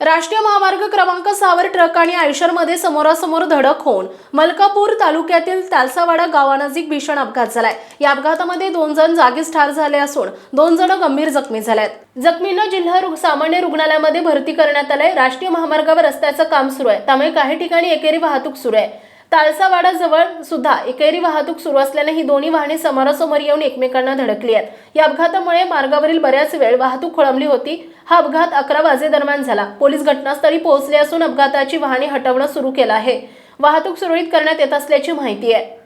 राष्ट्रीय महामार्ग क्रमांक सहावर ट्रक आणि आयशरमध्ये समोरासमोर धडक होऊन मलकापूर तालुक्यातील तालसावाडा गावानजीक भीषण अपघात झालाय. या अपघातामध्ये दोन जण जागीच ठार झाले असून दोन जण गंभीर जखमी झाले आहेत जखमींना जिल्हा रुग- सामान्य रुग्णालयामध्ये भरती करण्यात आलंय. राष्ट्रीय महामार्गावर रस्त्याचं काम सुरू आहे. त्यामुळे काही ठिकाणी एकेरी वाहतूक सुरू आहे. ताळसावाडा जवळ सुद्धा एकेरी वाहतूक सुरू असल्याने ही दोन्ही वाहने समोरासमोर येऊन एकमेकांना धडकली आहेत. या अपघातामुळे मार्गावरील बऱ्याच वेळ वाहतूक खोळंबली होती. हा अपघात अकरा वाजेदरम्यान झाला. पोलीस घटनास्थळी पोहोचले असून अपघाताची वाहने हटवणं सुरू केलं आहे. वाहतूक सुरळीत करण्यात येत असल्याची माहिती आहे.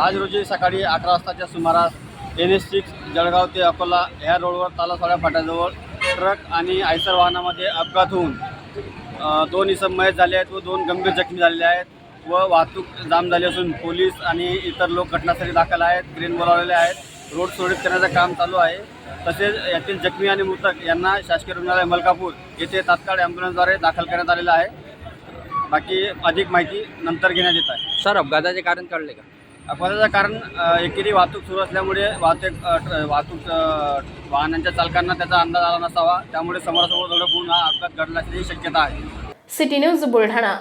आज रोजी सकाळी अकरा वाजताच्या सुमारास एन एस सिक्स जळगाव ते अकोला ह्या रोडवर तालासवाड्या फाट्याजवळ ट्रक आणि आयसर वाहनामध्ये अपघात होऊन दोन इसम मयत झाले आहेत व दोन गंभीर जखमी झालेले आहेत. व वाहतूक जाम झाली असून पोलीस आणि इतर लोक घटनास्थळी दाखल आहेत क्रेन बोलावलेले आहेत. रोड सुरळीत करण्याचं काम चालू आहे. तसेच यातील जखमी आणि मृतक यांना शासकीय रुग्णालय मलकापूर येथे तात्काळ ॲम्ब्युलन्सद्वारे दाखल करण्यात आलेलं आहे. बाकी अधिक माहिती नंतर घेण्यात येत आहे. सर अपघाताचे कारण कळले का? अपघाताचं कारण एकेरी वाहतूक सुरू असल्यामुळे वाहतूक वाहतूक वाहनांच्या चालकांना त्याचा अंदाज आला नसावा. त्यामुळे समोरासमोर धडक होऊन हा अपघात घडण्याची शक्यता आहे. City news Buldhana.